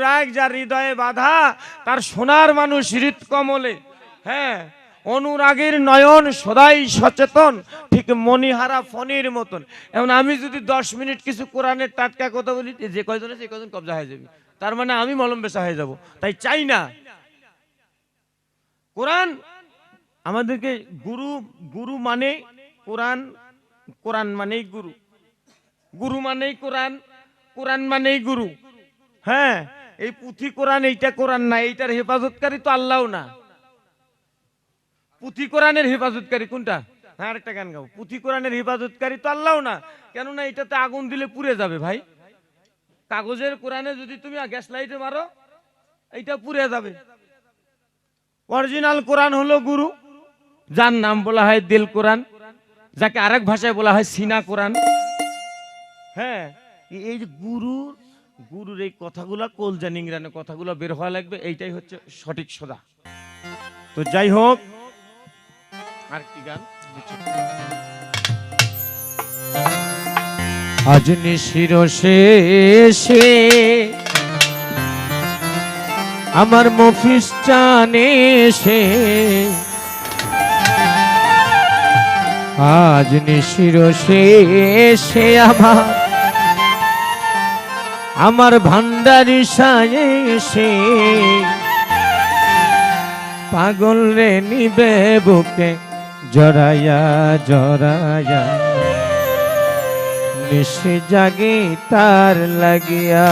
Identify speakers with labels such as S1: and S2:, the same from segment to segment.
S1: অনুরাগ যার হৃদয়ে বাধা, তার সোনার মানুষ হৃৎকমলে। হ্যাঁ অনুরাগের নয়ন সদাই সচেতন, ঠিক মণিহারা ফণির মতন। এমন আমি যদি দশ মিনিট কিছু কোরআনের টাটকা কথা বলি যে কয়জন আছে কয়জন কবজা হয়ে যাবে? তার মানে আমি মলম বেচা হয়ে যাব, তাই চাই না। কোরআন আমাদেরকে গুরু গুরু মানে কোরআন কোরআন মানেই গুরু। গুরু মানেই কোরআন কোরআন মানেই গুরু। হ্যাঁ এই পুঁথি কোরআন, এইটা কোরআন না, এইটার হেফাজতকারী তো আল্লাহ না। পুঁথি কোরআনের হেফাজতকারী কোনটা? হ্যাঁ আরেকটা গান গাও। পুঁথি কোরআনের হেফাজতকারী তো আল্লাহ না। কেননা এটাতে আগুন দিলে পুড়ে যাবে ভাই। কাগজের কোরআনে যদি তুমি গ্যাস লাইটে মারো, এইটা পুড়ে যাবে। অরিজিনাল কোরআন হলো গুরু, যার নাম বলা হয় দিল কোরআন, যাকে আরেক ভাষায় বলা হয় সিনা কোরআন। হ্যাঁ এই- যে গুরুর গুরুর এই কথাগুলা কলজা নিংরানে কথাগুলো বের হওয়া লাগবে, এইটাই হচ্ছে সঠিক সোজা। তো যাই হোক, আর কি গান? আজ নিশির শেষে আমার মফিস চানে সে আজ নিশির শেষে আমার আমার ভান্ডারি সায়ে সে পাগল রে নিবে বুকে, জড়াইয়া জড়াইয়া। নিশে জাগে তার লাগিয়া।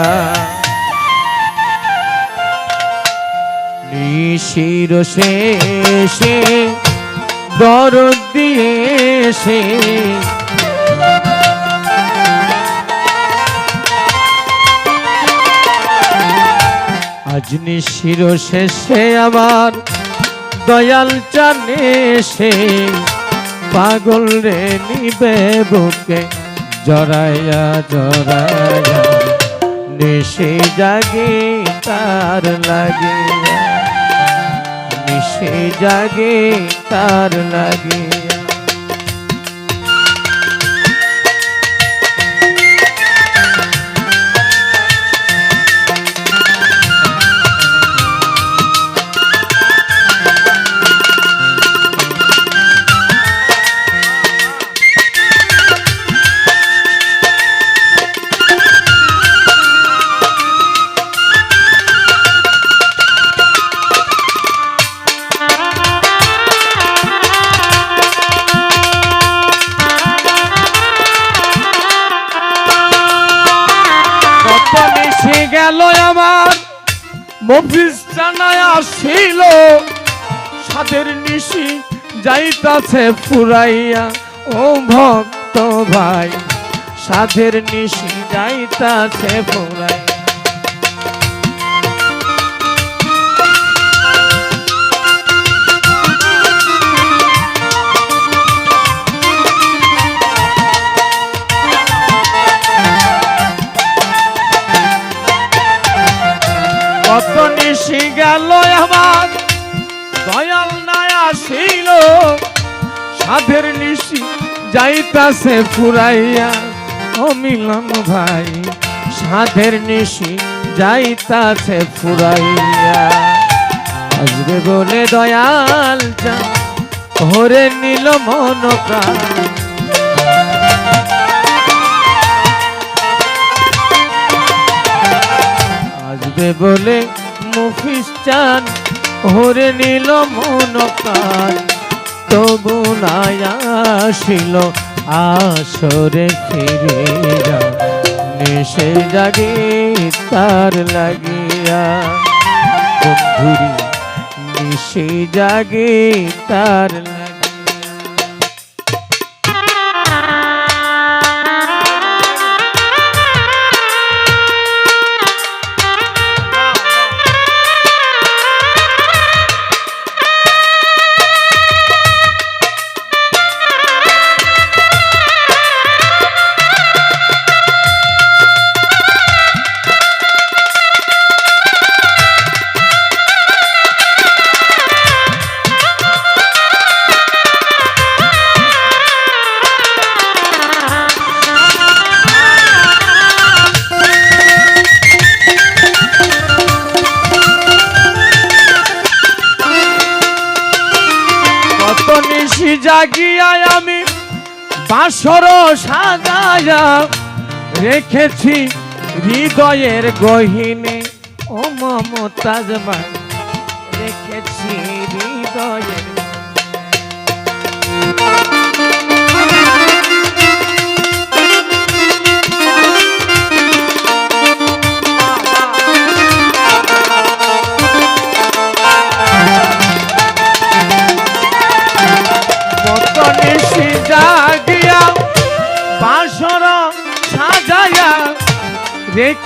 S1: নিশির শেষে দরদ দিয়ে সে আজ নিশির শেষে আমার দয়াল চানে সে পাগল রে নিবে বুকে। জড়াইয়া জড়াইয়া নিশে জাগে তার লাগিয়া। নিশে জাগে তার লাগিয়া। গেল আমার মফিস জানায় আসিল। সাদের নিশি যাইতাছে ফুরাইয়া। ও ভক্ত ভাই, সাধের নিশি যাইতাছে ফুরাইয়া। নিশি গেল আমার। দয়াল নাই আসিল। সাধের নিশি যাইতাছে ফুরাইয়া। ও মিলন ভাই, সাধের নিশি যাইতাছে ফুরাইয়া। আসবে বলে দয়াল যা হরে নিল মন বলে চান হরে নিল মন প্রাণ। তবু আসিল আসরে ফিরে নেশে জাগে তার লাগিয়া। বন্ধুরি, নিশে জাগে তার জাগিয়া আমি বাসর সাজায়া রেখেছি হৃদয়ের গহিনে। ও মমতাজ মা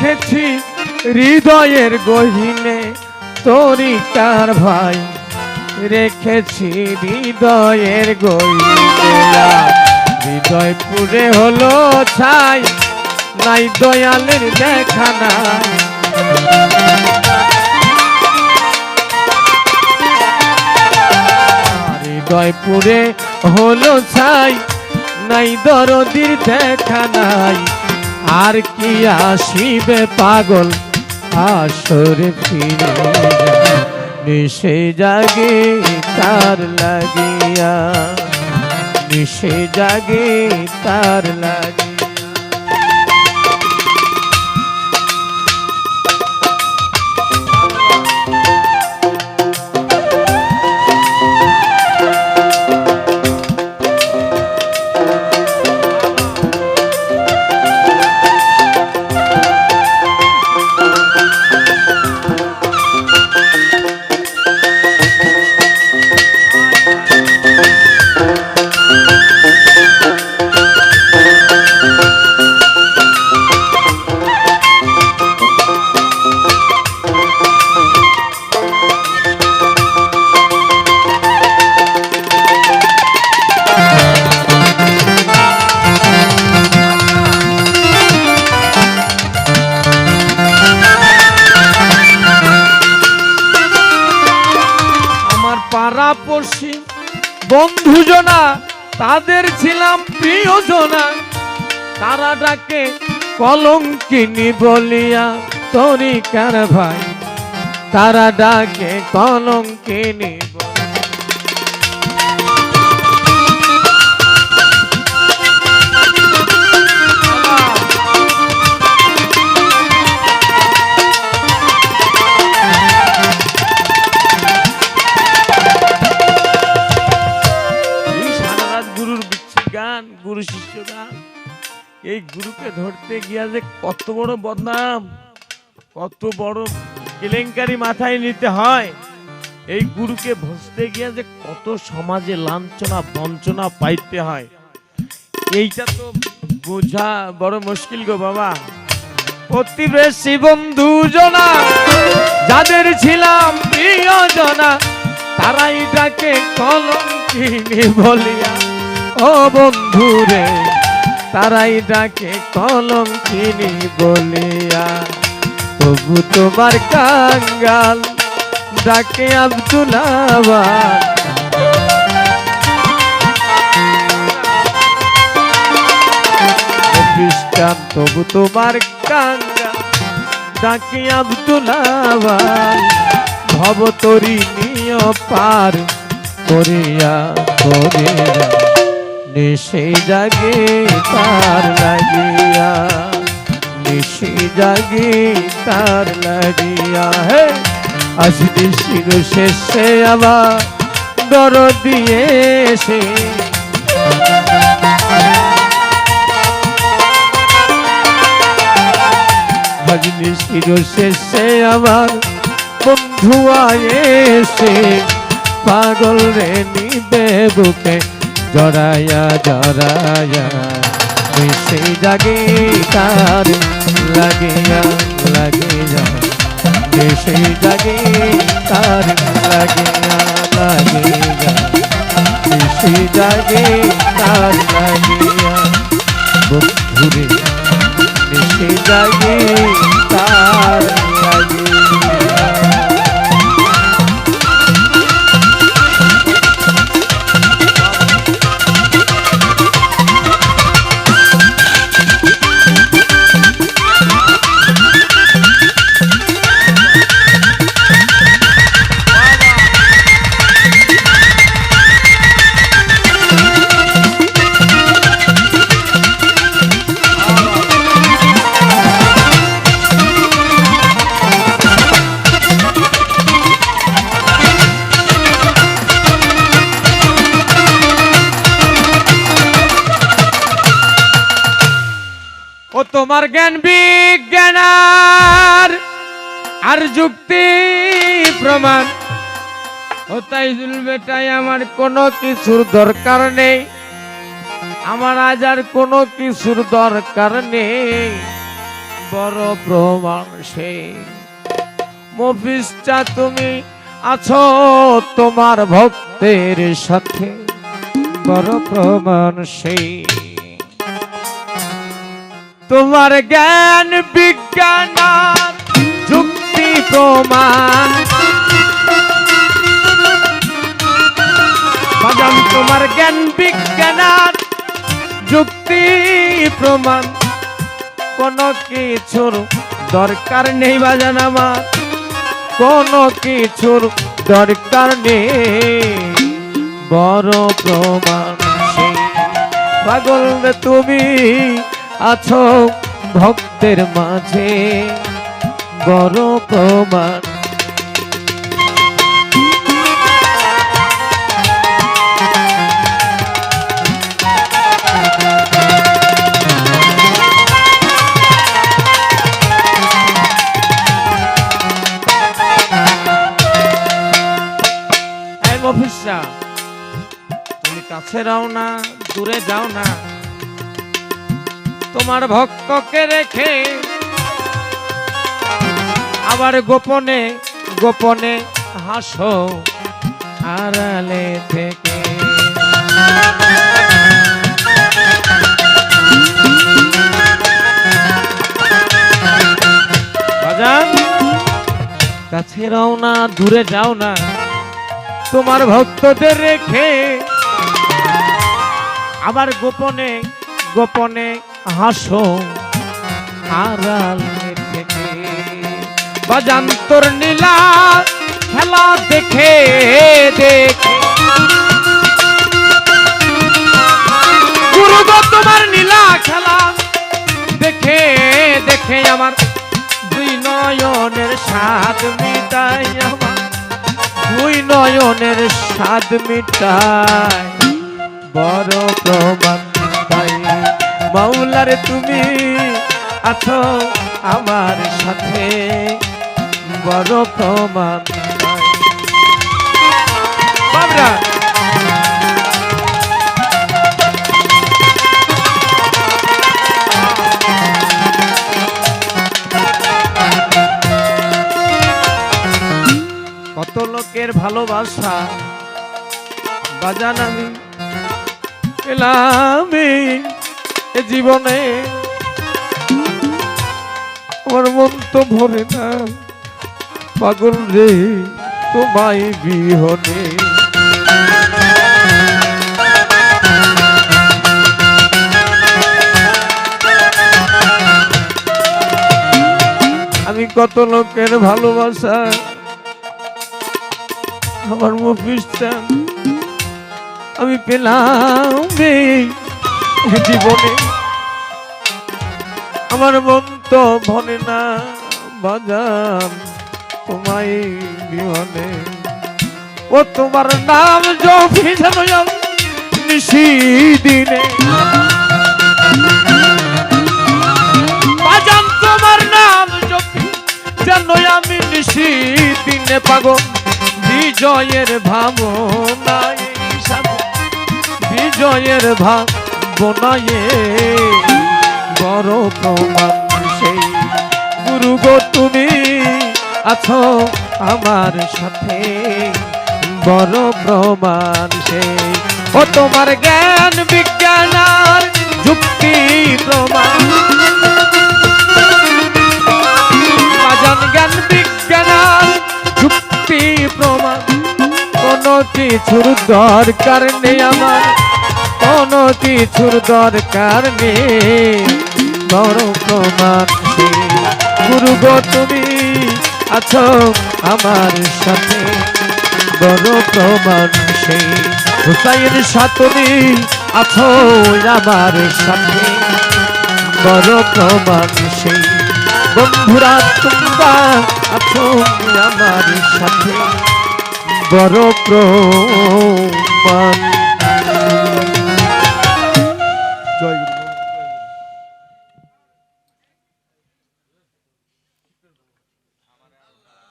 S1: রেখেছি হৃদয়ের গহিনে তরিকার ভাই। রেখেছি হৃদয়ের গহিনে। হৃদয় পুরে হলো ছাই, নাই দয়ালের দেখা নাই। হৃদয় পুরে হলো ছাই, নাই দরদির দেখা নাই। আর কি আসিবে পাগল আসর ফিরে। নিশে জাগে তার লাগিয়া নিশে জাগে তার লাগিয়া পড়শি বন্ধুজনা তাদের ছিলাম প্রিয়জনা। তারা ডাকে, কলঙ্কিনী বলিয়া, তরিকার ভাই। তারা ডাকে, কলঙ্কিনী বলিয়া। এই গুরুকে ধরতে গিয়া যে কত বড় বদনাম, কত বড় কেলেঙ্কারি মাথায় নিতে হয়। এই গুরুকে ভসতে গিয়া যে কত সমাজে লাঞ্ছনা, বঞ্চনা পাইতে হয়। এইটা তো বোঝা বড় মুশকিল গো বাবা। প্রতিবেশী বন্ধু জনা, যাদের ছিলাম প্রিয়জনা তারাই ডাকে কলঙ্কিনী বলিয়া, ও বন্ধু রে তারাই ডাকে কলঙ্কিনী বলিয়া। তবু তোমার কাঙ্গাল ডাকে আব্দুলাবাদ খ্রিস্টান তবু তোমার কাঙ্গা ডাকি আব্দুলাবাদ ভব তরি নিয় পার করিয়া করিয়া নিশে জাগে তার লাগিয়া, নিশে জাগে তার লাগিয়া। হে আসবি শির শেষে আবার দর দিয়ে সে ভজনি শির শেষে আমার বন্ধু এসে। পাগল রে নিবে বুকে জড়ায়া জড়ায়া মিশে জাগে তার, লাগিয়া লাগিয়া। মিশে জাগে তার, লাগিয়া লাগিয়া। মিশে জাগে তার, লাগিয়া। বন্ধুরে, মিশে জাগে তার, লাগিয়া। তোমার জ্ঞান বিজ্ঞান আর যুক্তি প্রমাণ। ও তাই বেটাই, আমার কোনো কিছুর দরকার নেই। আমার আজ আর কোনো কিছুর দরকার নেই। বড় প্রমাণ সে মফিসটা তুমি আছো তোমার ভক্তের সাথে। বড় প্রমাণ সেই। তোমার জ্ঞান বিজ্ঞান যুক্তি প্রমাণ। বাজান, তোমার জ্ঞান বিজ্ঞান যুক্তি প্রমাণ। কোনো কিছুর দরকার নেই বাজান আমার। কোনো কিছুর দরকার নেই। বড় প্রমাণ পাগল তুমি। আছো ভক্তের মাঝে বড় প্রমাণ। মফিসা তুমি কাছে যাও না দূরে যাও না। তোমার ভক্তকে রেখে আবার গোপনে গোপনে হাসো আড়ালে থেকে। কাছে যাও না, দূরে যাও না। তোমার ভক্তদের রেখে আবার গোপনে গোপনে হাসো আড়ালে থেকে। বাজান তোর নীলা খেলা দেখে দেখে। গুরু তোমার নীলা খেলা দেখে দেখে আমার। দুই নয়নের স্বাদ মিটাই আমার। দুই নয়নের স্বাদ মিটাই। বড় প্রমাণ মাওলার তুমি আছো আমার সাথে। বড় প্রমাণ কত লোকের ভালোবাসা বাজান আমি জীবনে আমার মন তো ভরে না। পাগল রে, তোমায় বিহনে আমি কত লোকের ভালোবাসা। আমার মফিসটা আমি পেলাম জীবনে। আমার মন তো ভনে না, বাজান তোমায় বিহনে। ও তোমার নাম নিশি দিনে। বাজান তোমার নাম জপি আমি নিশি দিনে পাগল। বিজয়ের ভাবনায় বিজয়ের ভাবনায় বড় প্রমাণ সেই গুরু গো তুমি আছো আমার সাথে। বড় প্রমাণ সেই ও তোমার জ্ঞান বিজ্ঞান আর যুক্তি প্রমাণ। জ্ঞান বিজ্ঞান যুক্তি প্রমাণ। কোনো কিছুর দরকার নেই আমার। কোনো কিছুর দরকার নেই। বড় প্রমাণ। গুরু তুমি আছো আমার সাথে। বড় প্রমাণ সেই হুসাইন সাতনি আছো আমার সাথে। বড় প্রমাণ সেই বন্ধুরা, তোমরা আছো আমার সাথে। বড় প্রমাণ